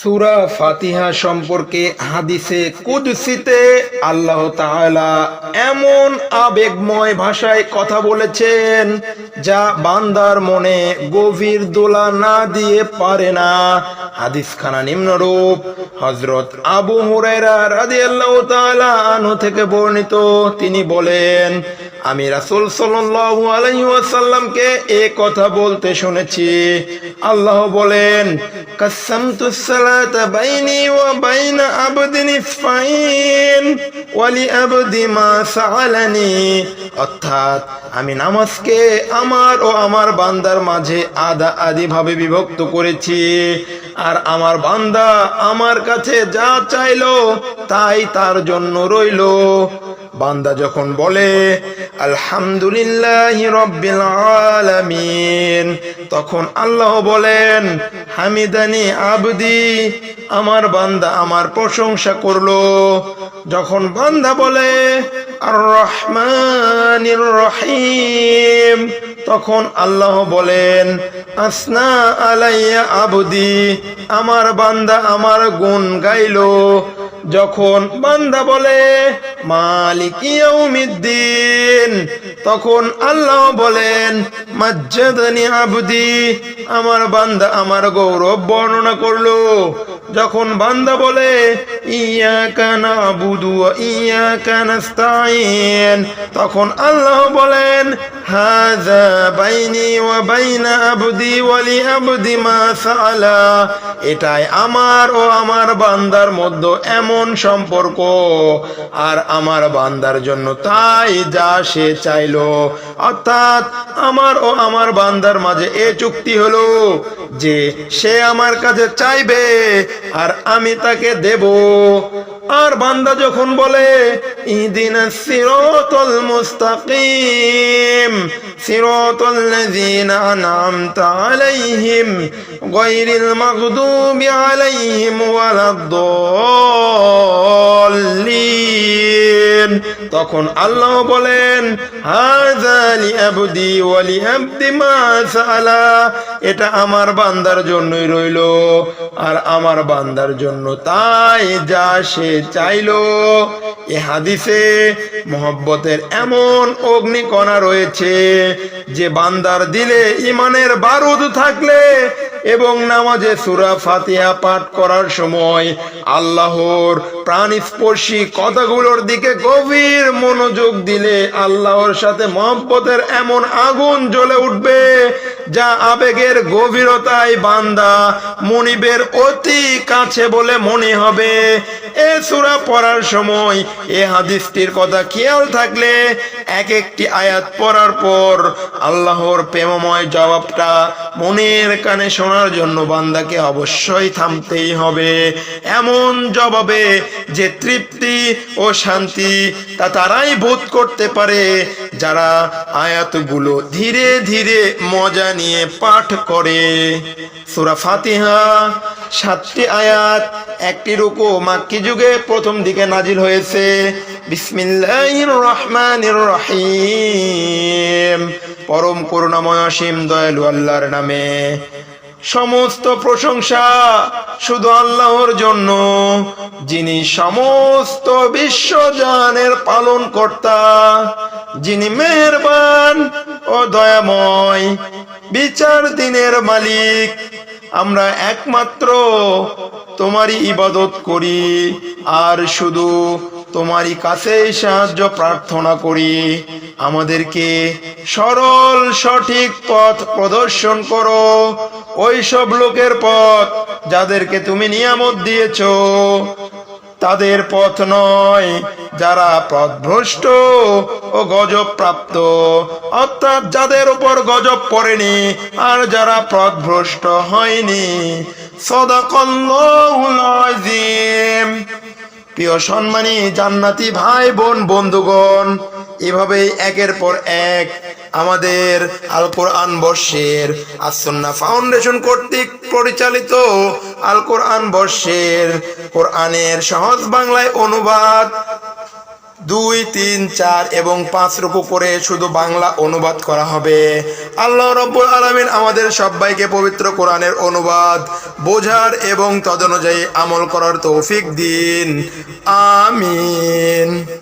সুরা ফাতিহা সম্পর্কে হাদিসে কুদসিতে আল্লাহ তাআলা এমন আবেগময় ভাষায় কথা বলেছেন যা বান্দার মনে গভীর দোলা না দিয়ে পারে না। হাদিস খানা নিম্নরূপ হজরত আবু হুরায়রা রাদিয়াল্লাহু তাআলা আনহু থেকে বর্ণিত। তিনি বলেন আমি রাসুল সাল্লাল্লাহু আলাইহি ওয়াসাল্লামকে এ কথা বলতে শুনেছি। আল্লাহ বলেন বাইনি বাইনা ওয়ালি মা অর্থাৎ, আমি নামাজকে আমার ও আমার বান্দার মাঝে আদা আদি ভাবে বিভক্ত করেছি। আর আমার বান্দা আমার কাছে যা চাইলো তাই তার জন্য রইল। বান্দা যখন বলে আলহামদুলিল্লাহ রব্বিল আলামিন। তখন আল্লাহ বলেন, হামিদানি আবদি, আমার বান্দা আমার প্রশংসা করল। যখন বান্দা বলে আর রহমানির রহিম। তখন আল্লাহ বলেন, আসনা আলাইয়া আবদি, আমার বান্দা আমার গুণ গাইলো। যখন বান্দা বলে, মালিক ইয়াউমিদ্দিন তখন আল্লাহ বলেন, মাজ্জাদানি আবদি আমার বান্দা আমার গৌরব বর্ণনা করল। যখন বান্দা বলে, ইয়াকা নাবুদু ওয়া ইয়াকা নাস্তাইন তখন আল্লাহ বলেন বাইনি বাইনা মা সাআলা, এটাই আমার ও আমার বান্দার মধ্যে এমন সম্পর্ক। আর আমার বান্দার জন্য তাই যা সে চাইলো। অর্থাৎ আমার ও আমার বান্দার মাঝে এ চুক্তি হলো যে সে আমার কাছে চাইবে আর আমি তাকে দেব। আর বান্দা যখন বলে ইদিনা সিরাতাল মুস্তাকিম, সিরাতাল লাযিনা আন'আমতা আলাইহিম গায়রিল মাগদুবি আলাইহিম ওয়ালাদ-দাল্লিন তখন আল্লাহ বলেন, হাযা লিআবদি ওয়া লিআবদি মা সাআলা এটা আমার বান্দার জন্যই রইল, আর আমার বান্দার জন্য তাই যা সে চাইলো। এ হাদিসে মোহব্বতের এমন অগ্নিকণা রয়েছে, যে বান্দার দিলে ইমানের বারুদ থাকলে এবং নামাজে সুরা ফাতিহা পাঠ করার সময় আল্লাহর প্রাণস্পর্শী কথাগুলোর দিকে গভীর মনোযোগ দিলে আল্লাহর সাথে মহব্বতের এমন আগুন জ্বলে উঠবে যা আবেগের গভীরতায় বান্দা মনিবের অতি কাছে বলে মনে হবে। এ সুরা পড়ার সময় এ হাদিসটির কথা খেয়াল থাকলে এক একটি আয়াত পড়ার পর আল্লাহর প্রেমময় জবাবটা মনের কানে শোনার জন্য বান্দাকে অবশ্যই থামতেই হবে। এমন জবাবে যে তৃপ্তি ও শান্তি তা তারাই বোধ করতে পারে যারা আয়াতগুলো ধীরে ধীরে মজা নিয়ে পাঠ করে। সুরা ফাতিহা সাতটি আয়াত, একটি রুকু মাক্কি যুগে প্রথম দিকে নাজিল হয়েছে। পরম করুণাময় অসীম দয়ালু আল্লাহর নামে। সমস্ত প্রশংসা শুধু আল্লাহর জন্য। যিনি সমস্ত বিশ্বজানের পালন কর্তা যিনি মেহেরবান ও দয়াময়, বিচার দিনের মালিক। আমরা একমাত্র তোমারই ইবাদত করি, আর শুধু তোমারই কাছে সাহায্য প্রার্থনা করি। আমাদেরকে সরল, সঠিক পথ প্রদর্শন করো। ওই সব লোকের পথ যাদেরকে তুমি নিয়ামত দিয়েছ, তাদের পথ নয় যারা পথভ্রষ্ট ও গজব প্রাপ্ত অর্থাৎ যাদের উপর গজব পড়েনি আর যারা পথভ্রষ্ট হয়নি। প্রিয় সম্মানী জান্নাতি ভাই বোন, বন্ধুগণ, এভাবেই একের পর এক আমাদের আল কোরআন বর্ষের আসন্না ফাউন্ডেশন কর্তৃক পরিচালিত আল কোরআন বর্ষের কোরআনের সহজ বাংলায় অনুবাদ দুই, তিন, চার এবং পাঁচ রুকু করে শুধু বাংলা অনুবাদ করা হবে। আল্লাহ রব্বুল আলমিন আমাদের সবাইকে পবিত্র কোরআনের অনুবাদ, বোঝার এবং তদনুযায়ী আমল করার তৌফিক দিন। আমিন।